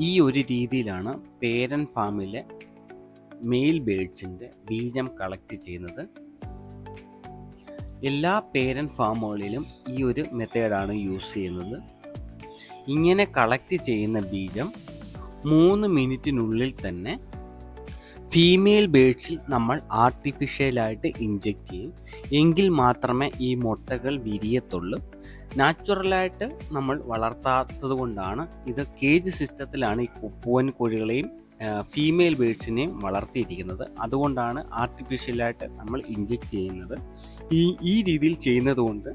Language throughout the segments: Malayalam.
ഈ ഒരു രീതിയിലാണ് പേരൻ ഫാമിലെ മെയിൽ ബേഡ്സിന്റെ ബീജം കളക്ട് ചെയ്യുന്നത്. എല്ലാ പേരൻ ഫാമുകളിലും ഈ ഒരു മെത്തേഡാണ് യൂസ് ചെയ്യുന്നത്. ഇങ്ങനെ കളക്ട് ചെയ്യുന്ന ബീജം മൂന്ന് മിനിറ്റിനുള്ളിൽ തന്നെ ഫീമെയിൽ ബേഡ്സിൽ നമ്മൾ ആർട്ടിഫിഷ്യലായിട്ട് ഇഞ്ചക്ട് ചെയ്യും. എങ്കിൽ മാത്രമേ ഈ മുട്ടകൾ വിരിയത്തുള്ളൂ. നാച്ചുറലായിട്ട് നമ്മൾ വളർത്താത്തത് കൊണ്ടാണ് ഇത് കേജ് സിസ്റ്റത്തിലാണ് ഈ പൂവൻ കോഴികളെയും ഫീമെയിൽ ബേഡ്സിനെയും വളർത്തിയിരിക്കുന്നത്. അതുകൊണ്ടാണ് ആർട്ടിഫിഷ്യലായിട്ട് നമ്മൾ ഇഞ്ചക്ട് ചെയ്യുന്നത്. ഈ ഈ രീതിയിൽ ചെയ്യുന്നത് കൊണ്ട്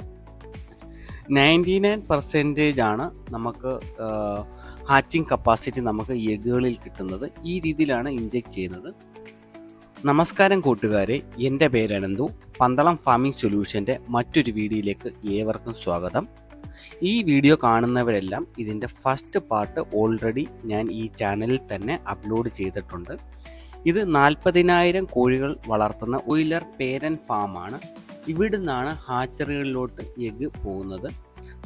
നയന്റി നയൻ പെർസെന്റേജ് ആണ് നമുക്ക് ഹാച്ചിങ് കപ്പാസിറ്റി നമുക്ക് എഗുകളിൽ കിട്ടുന്നത്. ഈ രീതിയിലാണ് ഇഞ്ചക്ട് ചെയ്യുന്നത്. നമസ്കാരം കൂട്ടുകാരെ എന്റെ പേരനന്തു പന്തളം ഫാമിംഗ് സൊല്യൂഷന്റെ മറ്റൊരു വീഡിയോയിലേക്ക് ഏവർക്കും സ്വാഗതം. ഈ വീഡിയോ കാണുന്നവരെല്ലാം ഇതിന്റെ ഫസ്റ്റ് പാർട്ട് ഓൾറെഡി ഞാൻ ഈ ചാനലിൽ തന്നെ അപ്ലോഡ് ചെയ്തിട്ടുണ്ട്. ഇത് നാൽപ്പതിനായിരം കോഴികൾ വളർത്തുന്ന ഒയിലർ പേരൻ ഫാമാണ്. ഇവിടുന്നാണ് ഹാച്ചറികളിലോട്ട് എഗ്ഗ് പോകുന്നത്.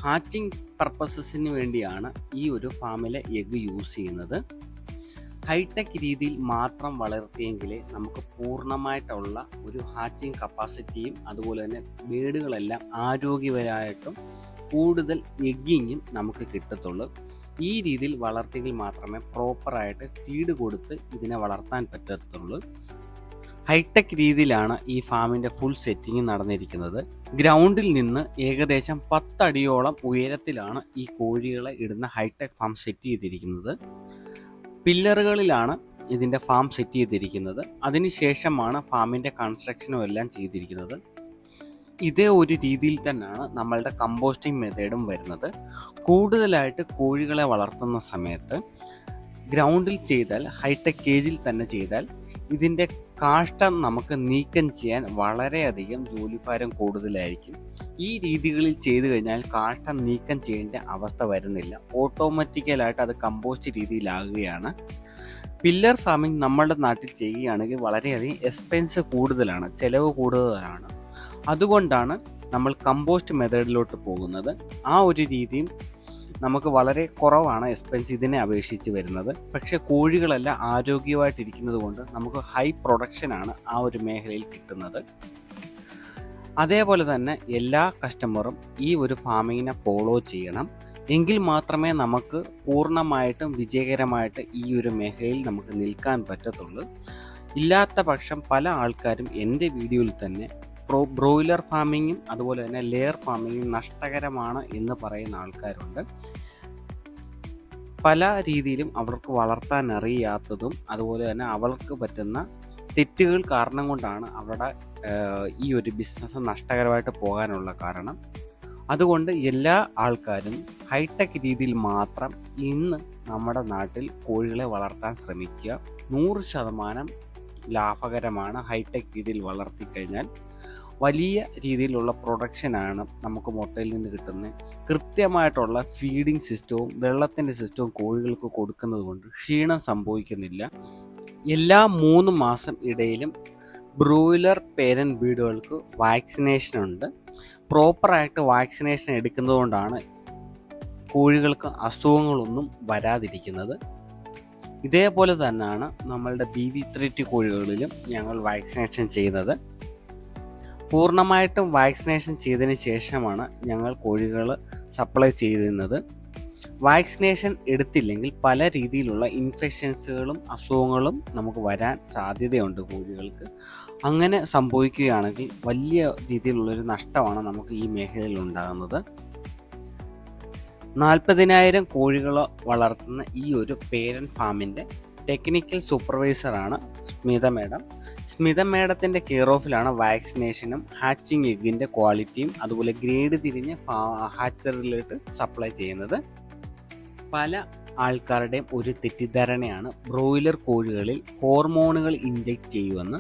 ഹാച്ചിങ് പർപ്പസസിന് വേണ്ടിയാണ് ഈ ഒരു ഫാമിലെ എഗ്ഗ് യൂസ് ചെയ്യുന്നത്. ഹൈടെക് രീതിയിൽ മാത്രം വളർത്തിയെങ്കിലേ നമുക്ക് പൂർണമായിട്ടുള്ള ഒരു ഹാച്ചിങ് കപ്പാസിറ്റിയും അതുപോലെ തന്നെ ബേഡുകളെല്ലാം ആരോഗ്യപരമായിട്ടും കൂടുതൽ എഗ്ഗിങ്ങും നമുക്ക് കിട്ടത്തുള്ളൂ. ഈ രീതിയിൽ വളർത്തിയെങ്കിൽ മാത്രമേ പ്രോപ്പറായിട്ട് ഫീഡ് കൊടുത്ത് ഇതിനെ വളർത്താൻ പറ്റത്തുള്ളൂ. ഹൈടെക് രീതിയിലാണ് ഈ ഫാമിന്റെ ഫുൾ സെറ്റിംഗ് നടന്നിരിക്കുന്നത്. ഗ്രൗണ്ടിൽ നിന്ന് ഏകദേശം പത്തടിയോളം ഉയരത്തിലാണ് ഈ കോഴികളെ ഇടുന്ന ഹൈടെക് ഫാം സെറ്റ് ചെയ്തിരിക്കുന്നത്. പില്ലറുകളിലാണ് ഇതിന്റെ ഫാം സെറ്റ് ചെയ്തിരിക്കുന്നത്. അതിനുശേഷമാണ് ഫാമിന്റെ കൺസ്ട്രക്ഷനും എല്ലാം ചെയ്തിരിക്കുന്നത്. ഇതേ ഒരു രീതിയിൽ തന്നെയാണ് നമ്മളുടെ കമ്പോസ്റ്റിംഗ് മെത്തേഡും വരുന്നത്. കൂടുതലായിട്ട് കോഴികളെ വളർത്തുന്ന സമയത്ത് ഗ്രൗണ്ടിൽ ചെയ്താൽ ഹൈടെക് കേജിൽ തന്നെ ചെയ്താൽ ഇതിന്റെ കാഷ്ടം നമുക്ക് നീക്കം ചെയ്യാൻ വളരെയധികം ജോലിഭാരം കൂടുതലായിരിക്കും. ഈ രീതികളിൽ ചെയ്തു കഴിഞ്ഞാൽ കാഷ്ടം നീക്കം ചെയ്യേണ്ട അവസ്ഥ വരുന്നില്ല. ഓട്ടോമാറ്റിക്കലായിട്ട് അത് കമ്പോസ്റ്റ് രീതിയിലാകുകയാണ്. പില്ലർ ഫാമിംഗ് നമ്മളുടെ നാട്ടിൽ ചെയ്യുകയാണെങ്കിൽ വളരെയധികം എക്സ്പെൻസ് കൂടുതലാണ് ചിലവ് കൂടുതലാണ്. അതുകൊണ്ടാണ് നമ്മൾ കമ്പോസ്റ്റ് മെത്തേഡിലോട്ട് പോകുന്നത്. ആ ഒരു രീതിയും നമുക്ക് വളരെ കുറവാണ് എക്സ്പെൻസ് ഇതിനെ അപേക്ഷിച്ച് വരുന്നത്. പക്ഷേ കോഴികളെല്ലാം ആരോഗ്യമായിട്ടിരിക്കുന്നത് കൊണ്ട് നമുക്ക് ഹൈ പ്രൊഡക്ഷനാണ് ആ ഒരു മേഖലയിൽ കിട്ടുന്നത്. അതേപോലെ തന്നെ എല്ലാ കസ്റ്റമറും ഈ ഒരു ഫാമിങ്ങിനെ ഫോളോ ചെയ്യണം. എങ്കിൽ മാത്രമേ നമുക്ക് പൂർണമായിട്ടും വിജയകരമായിട്ട് ഈ ഒരു മേഖലയിൽ നമുക്ക് നിൽക്കാൻ പറ്റത്തുള്ളൂ. ഇല്ലാത്ത പക്ഷം പല ആൾക്കാരും എന്റെ വീഡിയോയിൽ തന്നെ പ്രോ ബ്രോയിലർ ഫാമിങ്ങും അതുപോലെ തന്നെ ലെയർ ഫാമിങ്ങും നഷ്ടകരമാണ് എന്ന് പറയുന്ന ആൾക്കാരുണ്ട്. പല രീതിയിലും അവർക്ക് വളർത്താൻ അറിയാത്തതും അതുപോലെ തന്നെ അവർക്ക് പറ്റുന്ന തെറ്റുകൾ കാരണം കൊണ്ടാണ് അവരുടെ ഈ ഒരു ബിസിനസ് നഷ്ടകരമായിട്ട് പോകാനുള്ള കാരണം. അതുകൊണ്ട് എല്ലാ ആൾക്കാരും ഹൈടെക് രീതിയിൽ മാത്രം ഇന്ന് നമ്മുടെ നാട്ടിൽ കോഴികളെ വളർത്താൻ ശ്രമിക്കുക. നൂറ് ശതമാനം ലാഭകരമാണ് ഹൈടെക് രീതിയിൽ വളർത്തിക്കഴിഞ്ഞാൽ. വലിയ രീതിയിലുള്ള പ്രൊഡക്ഷനാണ് നമുക്ക് മുട്ടയിൽ നിന്ന് കിട്ടുന്നത്. കൃത്യമായിട്ടുള്ള ഫീഡിംഗ് സിസ്റ്റവും വെള്ളത്തിന്റെ സിസ്റ്റവും കോഴികൾക്ക് കൊടുക്കുന്നത് കൊണ്ട് ക്ഷീണം സംഭവിക്കുന്നില്ല. എല്ലാ മൂന്ന് മാസം ഇടയിലും ബ്രോയിലർ പേരൻ വീടുകൾക്ക് വാക്സിനേഷൻ ഉണ്ട്. പ്രോപ്പറായിട്ട് വാക്സിനേഷൻ എടുക്കുന്നതുകൊണ്ടാണ് കോഴികൾക്ക് അസുഖങ്ങളൊന്നും വരാതിരിക്കുന്നത്. ഇതേപോലെ തന്നെയാണ് നമ്മളുടെ ബി വി ത്രീ ടി കോഴികളിലും ഞങ്ങൾ വാക്സിനേഷൻ ചെയ്യുന്നത്. പൂർണമായിട്ടും വാക്സിനേഷൻ ചെയ്തതിന് ശേഷമാണ് ഞങ്ങൾ കോഴികൾ സപ്ലൈ ചെയ്തിരുന്നത് വാക്സിനേഷൻ എടുത്തില്ലെങ്കിൽ പല രീതിയിലുള്ള ഇൻഫെക്ഷൻസുകളും അസുഖങ്ങളും നമുക്ക് വരാൻ സാധ്യതയുണ്ട് കോഴികൾക്ക്. അങ്ങനെ സംഭവിക്കുകയാണെങ്കിൽ വലിയ രീതിയിലുള്ളൊരു നഷ്ടമാണ് നമുക്ക് ഈ മേഖലയിൽ ഉണ്ടാകുന്നത്. നാൽപ്പതിനായിരം കോഴികളെ വളർത്തുന്ന ഈ ഒരു പേരൻ ഫാമിന്റെ ടെക്നിക്കൽ സൂപ്പർവൈസറാണ് സ്മിത മേഡം. സ്മിത മേഡത്തിന്റെ കെയർ ഓഫിലാണ് വാക്സിനേഷനും ഹാച്ചിങ് എഗിന്റെ ക്വാളിറ്റിയും അതുപോലെ ഗ്രേഡ് തിരിഞ്ഞ് ഹാച്ചറിലോട്ട് സപ്ലൈ ചെയ്യുന്നത്. പല ആൾക്കാരുടെയും ഒരു തെറ്റിദ്ധാരണയാണ് ബ്രോയിലർ കോഴികളിൽ ഹോർമോണുകൾ ഇഞ്ചെക്റ്റ് ചെയ്യുമെന്ന്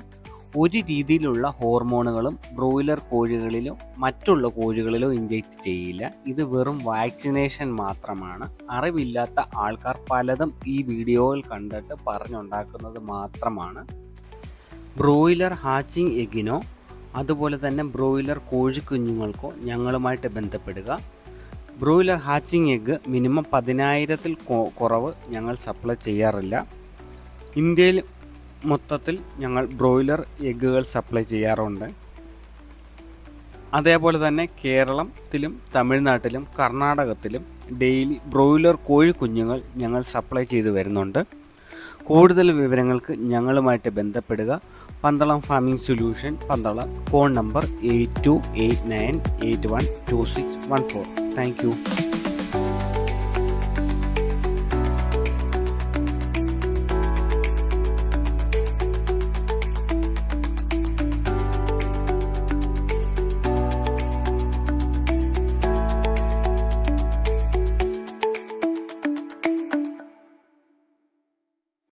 ഒരു രീതിയിലുള്ള ഹോർമോണുകളും ബ്രോയിലർ കോഴികളിലോ മറ്റുള്ള കോഴികളിലോ ഇഞ്ചെക്ട് ചെയ്യില്ല. ഇത് വെറും വാക്സിനേഷൻ മാത്രമാണ്. അറിവില്ലാത്ത ആൾക്കാർ പലതും ഈ വീഡിയോയിൽ കണ്ടിട്ട് പറഞ്ഞുണ്ടാക്കുന്നത് മാത്രമാണ്. ബ്രോയിലർ ഹാച്ചിങ് എഗിനോ അതുപോലെ തന്നെ ബ്രോയിലർ കോഴിക്കുഞ്ഞുങ്ങൾക്കോ ഞങ്ങളുമായിട്ട് ബന്ധപ്പെടുക. ബ്രോയിലർ ഹാച്ചിങ് എഗ്ഗ് മിനിമം പതിനായിരത്തിൽ കുറവ് ഞങ്ങൾ സപ്ലൈ ചെയ്യാറില്ല. ഇന്ത്യയിൽ മൊത്തത്തിൽ ഞങ്ങൾ ബ്രോയിലർ എഗ്ഗുകൾ സപ്ലൈ ചെയ്യാറുണ്ട്. അതേപോലെ തന്നെ കേരളത്തിലും തമിഴ്നാട്ടിലും കർണാടകത്തിലും ഡെയിലി ബ്രോയിലർ കോഴി കുഞ്ഞുങ്ങൾ ഞങ്ങൾ സപ്ലൈ ചെയ്തു വരുന്നുണ്ട്. കൂടുതൽ വിവരങ്ങൾക്ക് ഞങ്ങളുമായിട്ട് ബന്ധപ്പെടുക. Pandalam farming solution Pandalam phone number eight two eight nine eight one two six one four. Thank you.